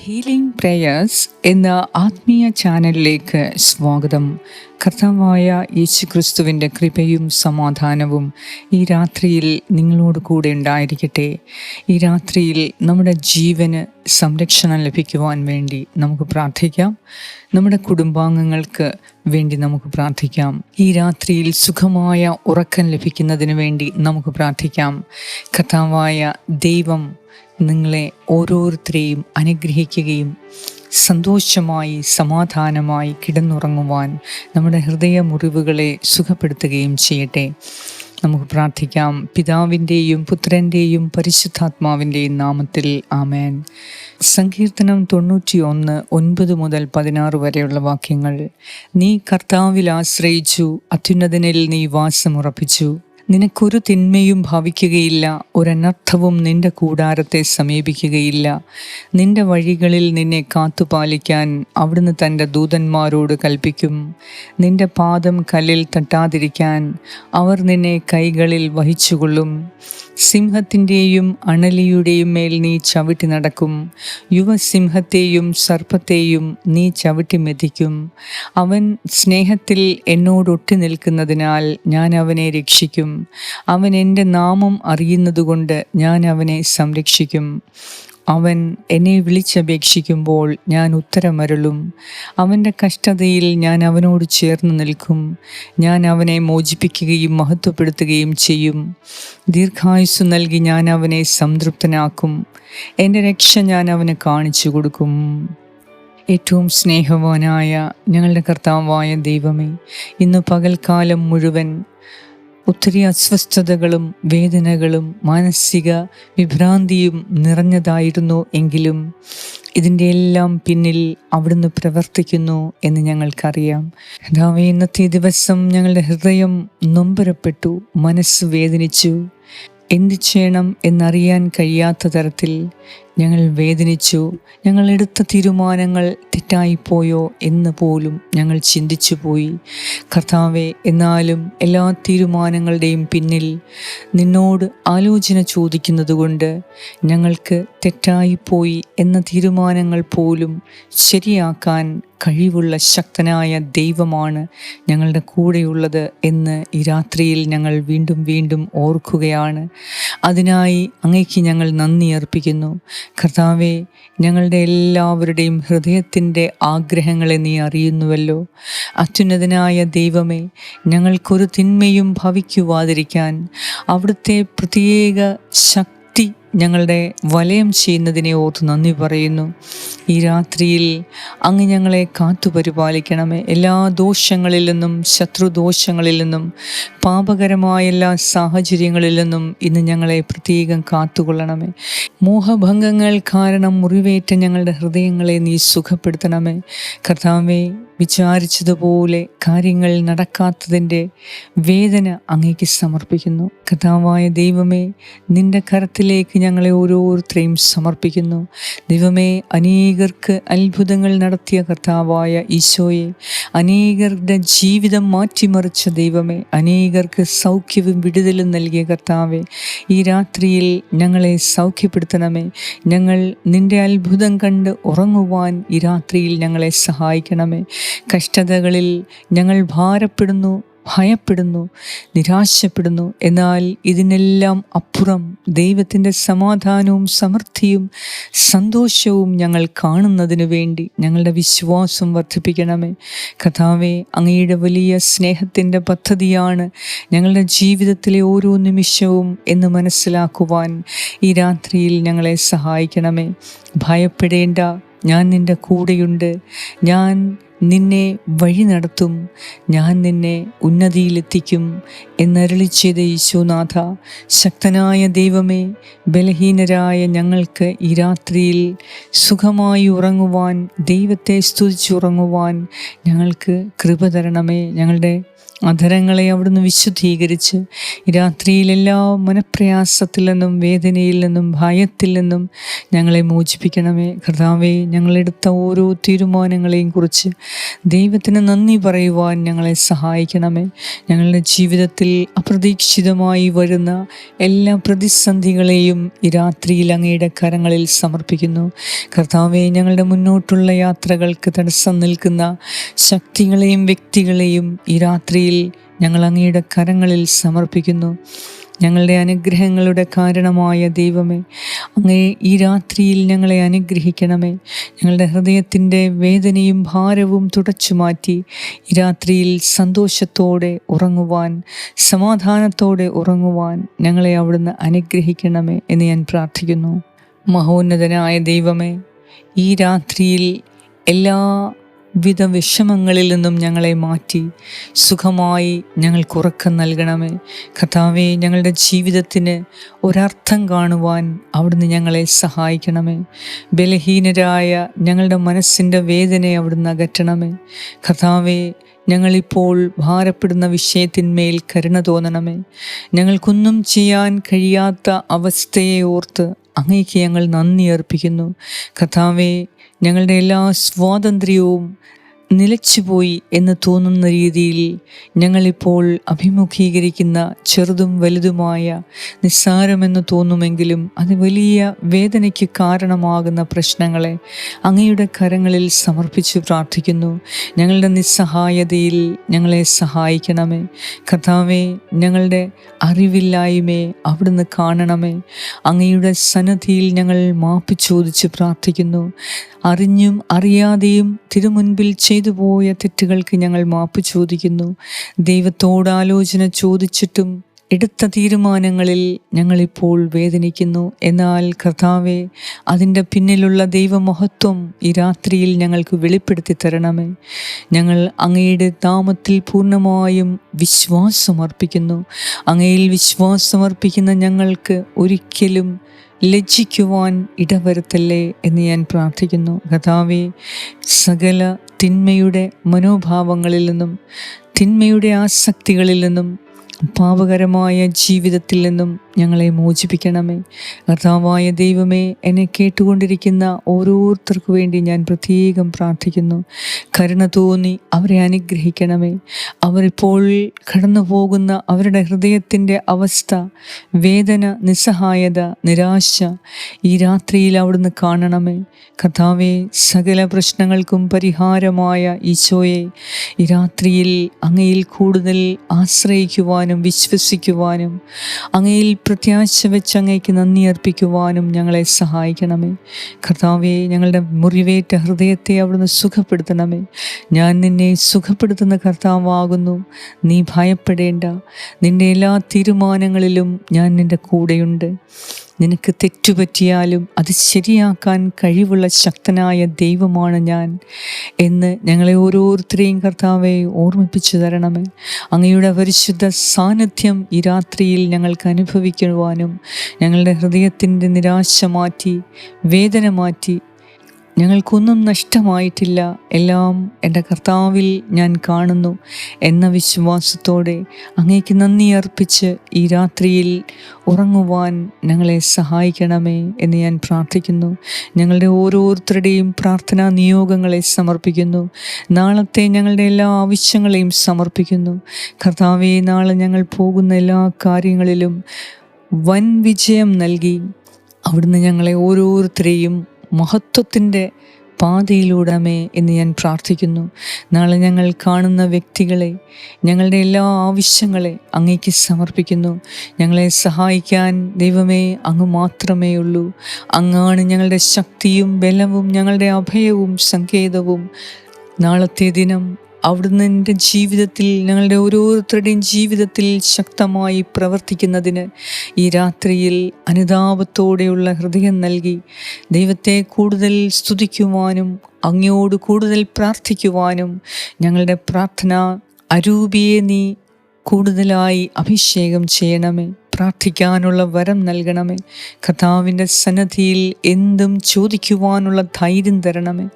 Healing prayers എന്ന ആത്മീയ ചാനലിലേക്ക് സ്വാഗതം. കർത്താവായ യേശു ക്രിസ്തുവിന്റെ കൃപയും സമാധാനവും ഈ രാത്രിയിൽ നിങ്ങളോട് കൂടെ ഉണ്ടായിരിക്കട്ടെ. ഈ രാത്രിയിൽ നമ്മുടെ ജീവന് സംരക്ഷണം ലഭിക്കുവാൻ വേണ്ടി നമുക്ക് പ്രാർത്ഥിക്കാം. നമ്മുടെ കുടുംബാംഗങ്ങൾക്ക് വേണ്ടി നമുക്ക് പ്രാർത്ഥിക്കാം. ഈ രാത്രിയിൽ സുഖമായ ഉറക്കം ലഭിക്കുന്നതിന് വേണ്ടി നമുക്ക് പ്രാർത്ഥിക്കാം. കർത്താവായ ദൈവം നിങ്ങളെ ഓരോരുത്തരെയും അനുഗ്രഹിക്കുകയും സന്തോഷമായി സമാധാനമായി കിടന്നുറങ്ങുവാൻ നമ്മുടെ ഹൃദയ മുറിവുകളെ സുഖപ്പെടുത്തുകയും ചെയ്യട്ടെ. നമുക്ക് പ്രാർത്ഥിക്കാം. പിതാവിന്റെയും പുത്രന്റെയും പരിശുദ്ധാത്മാവിന്റെയും നാമത്തിൽ ആമേൻ. സങ്കീർത്തനം തൊണ്ണൂറ്റി ഒന്ന് ഒൻപത് മുതൽ പതിനാറ് വരെയുള്ള വാക്യങ്ങൾ. നീ കർത്താവിൽ ആശ്രയിച്ചു അത്യുന്നതനിൽ നീ വാസമുറപ്പിച്ചു. നിനക്കൊരു തിന്മയും ഭവിക്കുകയില്ല ഒരനർത്ഥവും നിന്റെ കൂടാരത്തെ സമീപിക്കുകയില്ല. നിന്റെ വഴികളിൽ നിന്നെ കാത്തുപാലിക്കാൻ അവിടുന്ന് തന്റെ ദൂതന്മാരോട് കൽപ്പിക്കും. നിന്റെ പാദം കല്ലിൽ തട്ടാതിരിക്കാൻ അവർ നിന്നെ കൈകളിൽ വഹിച്ചുകൊള്ളും. സിംഹത്തിന്റെയും അണലിയുടെയും മേൽ നീ ചവിട്ടി നടക്കും. യുവസിംഹത്തെയും സർപ്പത്തെയും നീ ചവിട്ടി മെതിക്കും. അവൻ സ്നേഹത്തിൽ എന്നോടൊട്ടി നിൽക്കുന്നതിനാൽ ഞാൻ അവനെ രക്ഷിക്കും. അവൻ എന്റെ നാമം അറിയുന്നതുകൊണ്ട് ഞാൻ അവനെ സംരക്ഷിക്കും. അവൻ എന്നെ വിളിച്ചപേക്ഷിക്കുമ്പോൾ ഞാൻ ഉത്തരമരുളും. അവന്റെ കഷ്ടതയിൽ ഞാൻ അവനോട് ചേർന്ന് നിൽക്കും. ഞാൻ അവനെ മോചിപ്പിക്കുകയും മഹത്വപ്പെടുത്തുകയും ചെയ്യും. ദീർഘായുസ് നൽകി ഞാൻ അവനെ സംതൃപ്തനാക്കും. എന്റെ രക്ഷ ഞാൻ അവന് കാണിച്ചു കൊടുക്കും. ഏറ്റവും സ്നേഹവാനായ ഞങ്ങളുടെ കർത്താവായ ദൈവമേ ഇന്ന് പകൽക്കാലം മുഴുവൻ ഒത്തിരി അസ്വസ്ഥതകളും വേദനകളും മാനസിക വിഭ്രാന്തിയും നിറഞ്ഞതായിരുന്നു എങ്കിലും ഇതിന്റെ എല്ലാം പിന്നിൽ അവിടുന്ന് പ്രവർത്തിക്കുന്നു എന്ന് ഞങ്ങൾക്കറിയാം. രാവിലെ ഇന്നത്തെ ദിവസം ഞങ്ങളുടെ ഹൃദയം നൊമ്പരപ്പെട്ടു മനസ്സ് വേദനിച്ചു. എന്തു ചെയ്യണം എന്നറിയാൻ കഴിയാത്ത തരത്തിൽ ഞങ്ങൾ വേദനിച്ചു. ഞങ്ങൾ എടുത്ത തീരുമാനങ്ങൾ തെറ്റായിപ്പോയോ എന്ന് പോലും ഞങ്ങൾ ചിന്തിച്ചു പോയി കർത്താവെ എന്നാലും എല്ലാ തീരുമാനങ്ങളുടെയും പിന്നിൽ നിന്നോട് ആലോചന ചോദിക്കുന്നത് കൊണ്ട് ഞങ്ങൾക്ക് തെറ്റായിപ്പോയി എന്ന തീരുമാനങ്ങൾ പോലും ശരിയാക്കാൻ കഴിവുള്ള ശക്തനായ ദൈവമാണ് ഞങ്ങളുടെ കൂടെയുള്ളത് എന്ന് ഈ രാത്രിയിൽ ഞങ്ങൾ വീണ്ടും വീണ്ടും ഓർക്കുകയാണ്. അതിനായി അങ്ങയ്ക്ക് ഞങ്ങൾ നന്ദി അർപ്പിക്കുന്നു. കർത്താവെ ഞങ്ങളുടെ എല്ലാവരുടെയും ഹൃദയത്തിന്റെ ആഗ്രഹങ്ങളെ നീ അറിയുന്നുവല്ലോ. അത്യുന്നതനായ ദൈവമേ ഞങ്ങൾക്കൊരു തിന്മയും ഭവിക്കുവാതിരിക്കാൻ അവിടുത്തെ പ്രത്യേക ശക്തി ഞങ്ങളുടെ വലയം ചെയ്യുന്നതിനെ ഓർത്ത് നന്ദി പറയുന്നു. ഈ രാത്രിയിൽ അങ്ങ് ഞങ്ങളെ കാത്തുപരിപാലിക്കണമേ എല്ലാ ദോഷങ്ങളിൽ നിന്നും ശത്രുദോഷങ്ങളിൽ നിന്നും പാപകരമായ എല്ലാ സാഹചര്യങ്ങളിൽ നിന്നും ഇന്ന് ഞങ്ങളെ പ്രത്യേകം കാത്തുകൊള്ളണമേ. മോഹഭംഗങ്ങൾ കാരണം മുറിവേറ്റ ഞങ്ങളുടെ ഹൃദയങ്ങളെ നീ സുഖപ്പെടുത്തണമേ. കർത്താവേ വിചാരിച്ചതുപോലെ കാര്യങ്ങൾ നടക്കാത്തതിന്റെ വേദന അങ്ങേക്ക് സമർപ്പിക്കുന്നു. കഥാവായ ദൈവമേ നിന്റെ കരത്തിലേക്ക് ഞങ്ങളെ ഓരോരുത്തരെയും സമർപ്പിക്കുന്നു. ദൈവമേ അനേകർക്ക് അത്ഭുതങ്ങൾ നടത്തിയ കർത്താവായ ഈശോയെ അനേകരുടെ ജീവിതം മാറ്റിമറിച്ച ദൈവമേ അനേകർക്ക് സൗഖ്യവും വിടുതലും നൽകിയ കർത്താവെ ഈ രാത്രിയിൽ ഞങ്ങളെ സൗഖ്യപ്പെടുത്തണമേ. ഞങ്ങൾ നിന്റെ അത്ഭുതം കണ്ട് ഉറങ്ങുവാൻ ഈ രാത്രിയിൽ ഞങ്ങളെ സഹായിക്കണമേ. കഷ്ടതകളിൽ ഞങ്ങൾ ഭാരപ്പെടുന്നു ഭയപ്പെടുന്നു നിരാശപ്പെടുന്നു. എന്നാൽ ഇതിനെല്ലാം അപ്പുറം ദൈവത്തിന്റെ സമാധാനവും സമൃദ്ധിയും സന്തോഷവും ഞങ്ങൾ കാണുന്നതിനു വേണ്ടി ഞങ്ങളുടെ വിശ്വാസം വർദ്ധിപ്പിക്കണമേ. കഥാവെ അങ്ങയുടെ വലിയ സ്നേഹത്തിന്റെ പദ്ധതിയാണ് ഞങ്ങളുടെ ജീവിതത്തിലെ ഓരോ നിമിഷവും എന്ന് മനസ്സിലാക്കുവാൻ ഈ രാത്രിയിൽ ഞങ്ങളെ സഹായിക്കണമേ. ഭയപ്പെടേണ്ട ഞാൻ നിന്റെ കൂടെയുണ്ട്. ഞാൻ നിന്നെ വഴി നടത്തും. ഞാൻ നിന്നെ ഉന്നതിയിലെത്തിക്കും എന്നരളി ചെയ്ത യേശുനാഥ ശക്തനായ ദൈവമേ ബലഹീനരായ ഞങ്ങൾക്ക് ഈ രാത്രിയിൽ സുഖമായി ഉറങ്ങുവാൻ ദൈവത്തെ സ്തുതിച്ചുറങ്ങുവാൻ ഞങ്ങൾക്ക് കൃപ തരണമേ. ഞങ്ങളുടെ അധരങ്ങളെ അവിടുന്ന് വിശുദ്ധീകരിച്ച് രാത്രിയിലെല്ലാ മനപ്രയാസത്തിൽ നിന്നും വേദനയിൽ നിന്നും ഭയത്തിൽ നിന്നും ഞങ്ങളെ മോചിപ്പിക്കണമേ. കർത്താവെ ഞങ്ങളെടുത്ത ഓരോ തീരുമാനങ്ങളെയും കുറിച്ച് ദൈവത്തിന് നന്ദി പറയുവാൻ ഞങ്ങളെ സഹായിക്കണമേ. ഞങ്ങളുടെ ജീവിതത്തിൽ അപ്രതീക്ഷിതമായി വരുന്ന എല്ലാ പ്രതിസന്ധികളെയും ഈ രാത്രിയിൽ അങ്ങയുടെ കരങ്ങളിൽ സമർപ്പിക്കുന്നു. കർത്താവെ ഞങ്ങളുടെ മുന്നോട്ടുള്ള യാത്രകൾക്ക് തടസ്സം നിൽക്കുന്ന ശക്തികളെയും വ്യക്തികളെയും ഈ രാത്രിയിൽ ഞങ്ങൾ അങ്ങയുടെ കരങ്ങളിൽ സമർപ്പിക്കുന്നു. ഞങ്ങളുടെ അനുഗ്രഹങ്ങളുടെ കാരണമായ ദൈവമേ അങ്ങയെ ഈ രാത്രിയിൽ ഞങ്ങളെ അനുഗ്രഹിക്കണമേ. ഞങ്ങളുടെ ഹൃദയത്തിന്റെ വേദനയും ഭാരവും തുടച്ചു മാറ്റി ഈ രാത്രിയിൽ സന്തോഷത്തോടെ ഉറങ്ങുവാൻ സമാധാനത്തോടെ ഉറങ്ങുവാൻ ഞങ്ങളെ അവിടുന്ന് അനുഗ്രഹിക്കണമേ എന്ന് ഞാൻ പ്രാർത്ഥിക്കുന്നു. മഹോന്നതനായ ദൈവമേ ഈ രാത്രിയിൽ എല്ലാ വിധ വിഷമങ്ങളിൽ നിന്നും ഞങ്ങളെ മാറ്റി. സുഖമായി ഞങ്ങൾക്ക് ഉറക്കം നൽകണമേ. കഥാവെ ഞങ്ങളുടെ ജീവിതത്തിന് ഒരർത്ഥം കാണുവാൻ അവിടുന്ന് ഞങ്ങളെ സഹായിക്കണമേ. ബലഹീനരായ ഞങ്ങളുടെ മനസ്സിന്റെ വേദനയെ അവിടുന്ന് അകറ്റണമേ. കഥാവെ ഞങ്ങളിപ്പോൾ ഭാരപ്പെടുന്ന വിഷയത്തിന്മേൽ കരുണ തോന്നണമേ. ഞങ്ങൾക്കൊന്നും ചെയ്യാൻ കഴിയാത്ത അവസ്ഥയെ ഓർത്ത് അങ്ങേക്ക് ഞങ്ങൾ നന്ദി അർപ്പിക്കുന്നു. കഥാവെ ഞങ്ങളുടെ എല്ലാ സ്വാതന്ത്ര്യവും നിലച്ചുപോയി എന്ന് തോന്നുന്ന രീതിയിൽ ഞങ്ങളിപ്പോൾ അഭിമുഖീകരിക്കുന്ന ചെറുതും വലുതുമായ നിസ്സാരമെന്ന് തോന്നുമെങ്കിലും അത് വലിയ വേദനയ്ക്ക് കാരണമാകുന്ന പ്രശ്നങ്ങളെ അങ്ങയുടെ കരങ്ങളിൽ സമർപ്പിച്ച് പ്രാർത്ഥിക്കുന്നു. ഞങ്ങളുടെ നിസ്സഹായതയിൽ ഞങ്ങളെ സഹായിക്കണമേ. കഥാവേ ഞങ്ങളുടെ അറിവില്ലായ്മയെ അവിടുന്ന് കാണണമേ. അങ്ങയുടെ സന്നദ്ധിയിൽ ഞങ്ങൾ മാപ്പ് ചോദിച്ച് പ്രാർത്ഥിക്കുന്നു. അറിഞ്ഞും അറിയാതെയും തിരുമുൻപിൽ ചെയ്തു പോയ തെറ്റുകൾക്ക് ഞങ്ങൾ മാപ്പ് ചോദിക്കുന്നു. ദൈവത്തോട് ആലോചന ചോദിച്ചിട്ടും എടുത്ത തീരുമാനങ്ങളിൽ ഞങ്ങളിപ്പോൾ വേദനിക്കുന്നു. എന്നാൽ കർത്താവെ അതിന്റെ പിന്നിലുള്ള ദൈവമഹത്വം ഈ രാത്രിയിൽ ഞങ്ങൾക്ക് വെളിപ്പെടുത്തി തരണമേ. ഞങ്ങൾ അങ്ങയുടെ താമത്തിൽ പൂർണമായും വിശ്വാസമർപ്പിക്കുന്നു. അങ്ങയിൽ വിശ്വാസമർപ്പിക്കുന്ന ഞങ്ങൾക്ക് ഒരിക്കലും ലജ്ജിക്കുവാൻ ഇടവരുത്തല്ലേ എന്ന് ഞാൻ പ്രാർത്ഥിക്കുന്നു. കഥാവെ സകല തിന്മയുടെ മനോഭാവങ്ങളിൽ നിന്നും തിന്മയുടെ ആസക്തികളിൽ നിന്നും പാപകരമായ ജീവിതത്തിൽ നിന്നും ഞങ്ങളെ മോചിപ്പിക്കണമേ. കർത്താവായ ദൈവമേ എന്നെ കേട്ടുകൊണ്ടിരിക്കുന്ന ഓരോരുത്തർക്കു വേണ്ടി ഞാൻ പ്രത്യേകം പ്രാർത്ഥിക്കുന്നു. കരുണ തോന്നി അവരെ അനുഗ്രഹിക്കണമേ. അവരിപ്പോൾ കടന്നു പോകുന്ന അവരുടെ ഹൃദയത്തിന്റെ അവസ്ഥ വേദന നിസ്സഹായത നിരാശ ഈ രാത്രിയിൽ അവിടുന്ന് കാണണമേ. കർത്താവെ സകല പ്രശ്നങ്ങൾക്കും പരിഹാരമായ ഈശോയെ ഈ രാത്രിയിൽ അങ്ങയിൽ കൂടുതൽ ആശ്രയിക്കുവാനും വിശ്വസിക്കുവാനും അങ്ങയിൽ പ്രത്യാശ വെച്ച് അങ്ങേക്ക് നന്ദി അർപ്പിക്കുവാനും ഞങ്ങളെ സഹായിക്കണമേ. കർത്താവെ ഞങ്ങളുടെ മുറിവേറ്റ ഹൃദയത്തെ അവിടുന്ന് സുഖപ്പെടുത്തണമേ. ഞാൻ നിന്നെ സുഖപ്പെടുത്തുന്ന കർത്താവാകുന്നു. നീ ഭയപ്പെടേണ്ട. നിന്റെ എല്ലാ തീരുമാനങ്ങളിലും ഞാൻ നിന്റെ കൂടെയുണ്ട്. നിനക്ക് തെറ്റുപറ്റിയാലും അത് ശരിയാക്കാൻ കഴിവുള്ള ശക്തനായ ദൈവമാണ് ഞാൻ എന്ന് ഞങ്ങളെ ഓരോരുത്തരെയും കർത്താവെ ഓർമ്മിപ്പിച്ചു തരണമേ. അങ്ങയുടെ പരിശുദ്ധ സാന്നിധ്യം ഈ രാത്രിയിൽ ഞങ്ങൾക്ക് അനുഭവിക്കുവാനും ഞങ്ങളുടെ ഹൃദയത്തിന്റെ നിരാശ മാറ്റി വേദന മാറ്റി ഞങ്ങൾക്കൊന്നും നഷ്ടമായിട്ടില്ല. എല്ലാം എന്റെ കർത്താവിൽ ഞാൻ കാണുന്നു എന്ന വിശ്വാസത്തോടെ അങ്ങേക്ക് നന്ദി അർപ്പിച്ച് ഈ രാത്രിയിൽ ഉറങ്ങുവാൻ ഞങ്ങളെ സഹായിക്കണമേ എന്ന് ഞാൻ പ്രാർത്ഥിക്കുന്നു. ഞങ്ങളുടെ ഓരോരുത്തരുടെയും പ്രാർത്ഥനാ നിയോഗങ്ങളെ സമർപ്പിക്കുന്നു. നാളത്തെ ഞങ്ങളുടെ എല്ലാ ആവശ്യങ്ങളെയും സമർപ്പിക്കുന്നു. കർത്താവെ നാളെ ഞങ്ങൾ പോകുന്ന എല്ലാ കാര്യങ്ങളിലും വൻ വിജയം നൽകി അവിടുന്ന് ഞങ്ങളെ ഓരോരുത്തരെയും മഹത്വത്തിന്റെ പാതയിലൂടമേ എന്ന് ഞാൻ പ്രാർത്ഥിക്കുന്നു. നാളെ ഞങ്ങൾ കാണുന്ന വ്യക്തികളെ ഞങ്ങളുടെ എല്ലാ ആവശ്യങ്ങളെ അങ്ങേക്ക് സമർപ്പിക്കുന്നു. ഞങ്ങളെ സഹായിക്കാൻ ദൈവമേ അങ്ങ് മാത്രമേ ഉള്ളൂ. അങ്ങാണ് ഞങ്ങളുടെ ശക്തിയും ബലവും ഞങ്ങളുടെ അഭയവും സങ്കേതവും. നാളത്തെ ദിനം അവിടുന്ന് എന്റെ ജീവിതത്തിൽ ഞങ്ങളുടെ ഓരോരുത്തരുടെയും ജീവിതത്തിൽ ശക്തമായി പ്രവർത്തിക്കുന്നതിന് ഈ രാത്രിയിൽ അനുതാപത്തോടെയുള്ള ഹൃദയം നൽകി ദൈവത്തെ കൂടുതൽ സ്തുതിക്കുവാനും അങ്ങയോട് കൂടുതൽ പ്രാർത്ഥിക്കുവാനും ഞങ്ങളുടെ പ്രാർത്ഥന അരൂപിയെ നീ കൂടുതലായി അഭിഷേകം ചെയ്യണമേ. പ്രാർത്ഥിക്കാനുള്ള വരം നൽകണമേ. കഥാവിന്റെ സന്നദ്ധിയിൽ എന്തും ചോദിക്കുവാനുള്ള ധൈര്യം തരണമേ.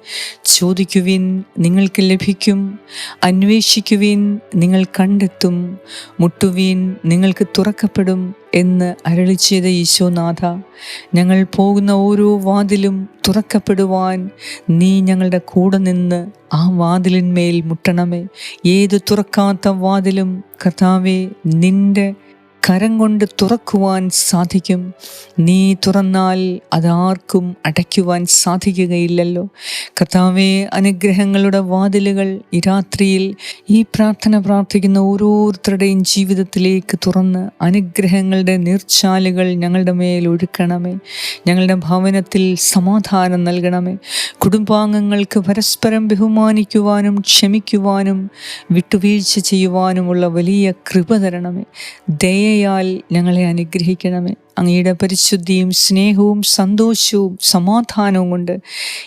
ചോദിക്കുവിൻ നിങ്ങൾക്ക് ലഭിക്കും. അന്വേഷിക്കുവിൻ നിങ്ങൾ കണ്ടെത്തും. മുട്ടുവീൻ നിങ്ങൾക്ക് തുറക്കപ്പെടും എന്ന് അരളി ചെയ്ത ഈശോനാഥ ഞങ്ങൾ പോകുന്ന ഓരോ വാതിലും തുറക്കപ്പെടുവാൻ നീ ഞങ്ങളുടെ കൂടെ നിന്ന് ആ വാതിലിന്മേൽ മുട്ടണമേ. ഏത് തുറക്കാത്ത വാതിലും കർത്താവെ നിന്റെ കരം കൊണ്ട് തുറക്കുവാൻ സാധിക്കും. നീ തുറന്നാൽ അതാർക്കും അടയ്ക്കുവാൻ സാധിക്കുകയില്ലല്ലോ. കർത്താവെ അനുഗ്രഹങ്ങളുടെ വാതിലുകൾ ഈ രാത്രിയിൽ ഈ പ്രാർത്ഥന പ്രാർത്ഥിക്കുന്ന ഓരോരുത്തരുടെയും ജീവിതത്തിലേക്ക് തുറന്ന് അനുഗ്രഹങ്ങളുടെ നീർച്ചാലുകൾ ഞങ്ങളുടെ മേൽ ഒഴുക്കണമേ. ഞങ്ങളുടെ ഭവനത്തിൽ സമാധാനം നൽകണമേ. കുടുംബാംഗങ്ങൾക്ക് പരസ്പരം ബഹുമാനിക്കുവാനും ക്ഷമിക്കുവാനും വിട്ടുവീഴ്ച ചെയ്യുവാനുമുള്ള വലിയ കൃപ തരണമേ. ദയ കൃപയാൽ ഞങ്ങളെ അനുഗ്രഹിക്കണമേ. അങ്ങയുടെ പരിശുദ്ധിയും സ്നേഹവും സന്തോഷവും സമാധാനവും കൊണ്ട്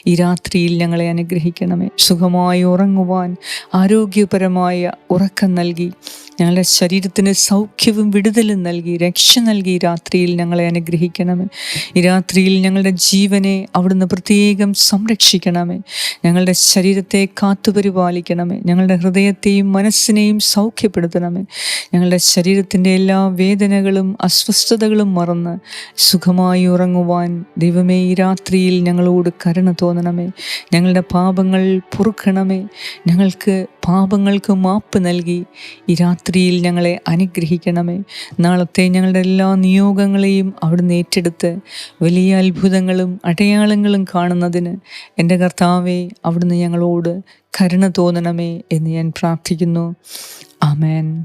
ഈ രാത്രിയിൽ ഞങ്ങളെ അനുഗ്രഹിക്കണമേ. സുഖമായി ഉറങ്ങുവാൻ ആരോഗ്യപരമായ ഉറക്കം നൽകി. ഞങ്ങളുടെ ശരീരത്തിന് സൗഖ്യവും വിടുതലും നൽകി. രക്ഷ നൽകി രാത്രിയിൽ ഞങ്ങളെ അനുഗ്രഹിക്കണമേ. ഈ രാത്രിയിൽ ഞങ്ങളുടെ ജീവനെ അവിടുന്ന് പ്രത്യേകം സംരക്ഷിക്കണമേ. ഞങ്ങളുടെ ശരീരത്തെ കാത്തുപരിപാലിക്കണമേ ഞങ്ങളുടെ ഹൃദയത്തെയും മനസ്സിനെയും സൗഖ്യപ്പെടുത്തണമേ. ഞങ്ങളുടെ ശരീരത്തിന്റെ എല്ലാ വേദനകളും അസ്വസ്ഥതകളും മറന്ന് സുഖമായി ഉറങ്ങുവാൻ. ദൈവമേ ഈ രാത്രിയിൽ ഞങ്ങളോട് കരുണ തോന്നണമേ. ഞങ്ങളുടെ പാപങ്ങൾ പൊറുക്കണമേ. ഞങ്ങൾക്ക് പാപങ്ങൾക്ക് മാപ്പ് നൽകി. ഈ രാത്രിയിൽ ഞങ്ങളെ അനുഗ്രഹിക്കണമേ. നാളത്തെ ഞങ്ങളുടെ എല്ലാ നിയോഗങ്ങളെയും അവിടുന്ന് ഏറ്റെടുത്ത് വലിയ അത്ഭുതങ്ങളും അടയാളങ്ങളും കാണുന്നതിന് എന്റെ കർത്താവെ അവിടുന്ന് ഞങ്ങളോട് കരുണ തോന്നണമേ എന്ന് ഞാൻ പ്രാർത്ഥിക്കുന്നു. ആമേൻ.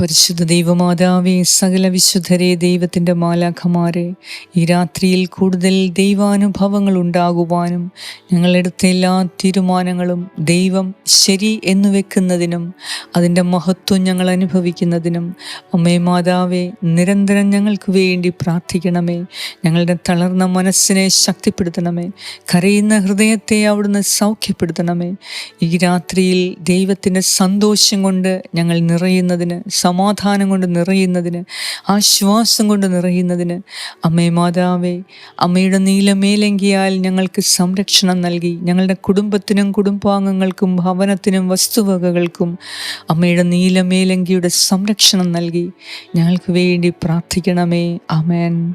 പരിശുദ്ധ ദൈവമാതാവേ സകല വിശുദ്ധരെ ദൈവത്തിന്റെ മാലാഖമാരെ ഈ രാത്രിയിൽ കൂടുതൽ ദൈവാനുഭവങ്ങൾ ഉണ്ടാകുവാനും ഞങ്ങളെടുത്ത എല്ലാ തീരുമാനങ്ങളും ദൈവം ശരി എന്ന് വെക്കുന്നതിനും അതിന്റെ മഹത്വം ഞങ്ങൾ അനുഭവിക്കുന്നതിനും അമ്മേ മാതാവേ നിരന്തരം ഞങ്ങൾക്ക് വേണ്ടി പ്രാർത്ഥിക്കണമേ. ഞങ്ങളുടെ തളർന്ന മനസ്സിനെ ശക്തിപ്പെടുത്തണമേ. കരയുന്ന ഹൃദയത്തെ അവിടുന്ന് സൗഖ്യപ്പെടുത്തണമേ. ഈ രാത്രിയിൽ ദൈവത്തിന്റെ സന്തോഷം കൊണ്ട് ഞങ്ങൾ നിറയുന്നതിന് സമാധാനം കൊണ്ട് നിറയുന്നതിന് ആശ്വാസം കൊണ്ട് നിറയുന്നതിന് അമ്മേ മാതാവേ അമ്മയുടെ നീലമേലെങ്കിയാൽ ഞങ്ങൾക്ക് സംരക്ഷണം നൽകി. ഞങ്ങളുടെ കുടുംബത്തിനും കുടുംബാംഗങ്ങൾക്കും ഭവനത്തിനും വസ്തുവകകൾക്കും അമ്മയുടെ നീലമേലങ്കിയുടെ സംരക്ഷണം നൽകി. ഞങ്ങൾക്ക് വേണ്ടി പ്രാർത്ഥിക്കണമേ. അമേൻ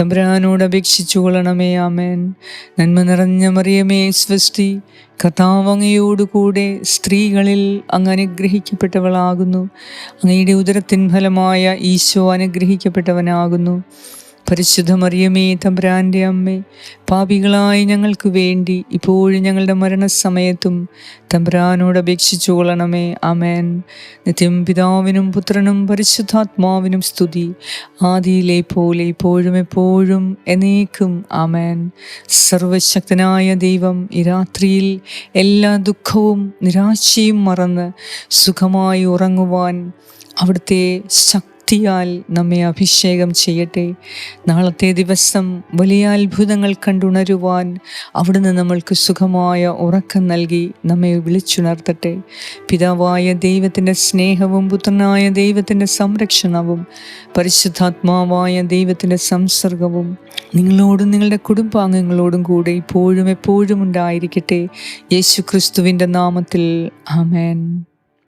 തമ്പുരാനോട് അപേക്ഷിച്ചു കൊള്ളണമേ ആമേൻ. നന്മ നിറഞ്ഞ മറിയമേ സ്വസ്തി കഥാവങ്ങയോടുകൂടെ സ്ത്രീകളിൽ അങ്ങ് അനുഗ്രഹിക്കപ്പെട്ടവളാകുന്നു. അങ്ങയുടെ ഉദരത്തിൻ ഫലമായ ഈശോ അനുഗ്രഹിക്കപ്പെട്ടവനാകുന്നു. പരിശുദ്ധ മറിയമേ തമ്പ്രാന്റെ അമ്മേ പാപികളായി ഞങ്ങൾക്ക് വേണ്ടി ഇപ്പോഴും ഞങ്ങളുടെ മരണസമയത്തും തമ്പ്രാനോട് അപേക്ഷിച്ചു കൊള്ളണമേ. അമേൻ നിത്യം പിതാവിനും പുത്രനും പരിശുദ്ധാത്മാവിനും സ്തുതി. ആദിയിലെ പോലെ ഇപ്പോഴും എപ്പോഴും എന്നേക്കും. അമേൻ സർവശക്തനായ ദൈവം ഈ രാത്രിയിൽ എല്ലാ ദുഃഖവും നിരാശയും മറന്ന് സുഖമായി ഉറങ്ങുവാൻ അവിടുത്തെ ശക്തി ശക്തിയാൽ നമ്മെ അഭിഷേകം ചെയ്യട്ടെ. നാളത്തെ ദിവസം വലിയ അത്ഭുതങ്ങൾ കണ്ടുണരുവാൻ അവിടുന്ന് നമ്മൾക്ക് സുഖമായ ഉറക്കം നൽകി നമ്മെ വിളിച്ചുണർത്തട്ടെ. പിതാവായ ദൈവത്തിന്റെ സ്നേഹവും പുത്രനായ ദൈവത്തിന്റെ സംരക്ഷണവും പരിശുദ്ധാത്മാവായ ദൈവത്തിന്റെ സംസർഗവും നിങ്ങളോടും നിങ്ങളുടെ കുടുംബാംഗങ്ങളോടും കൂടെ ഇപ്പോഴും എപ്പോഴും ഉണ്ടായിരിക്കട്ടെ. യേശു ക്രിസ്തുവിന്റെ നാമത്തിൽ ആമേൻ.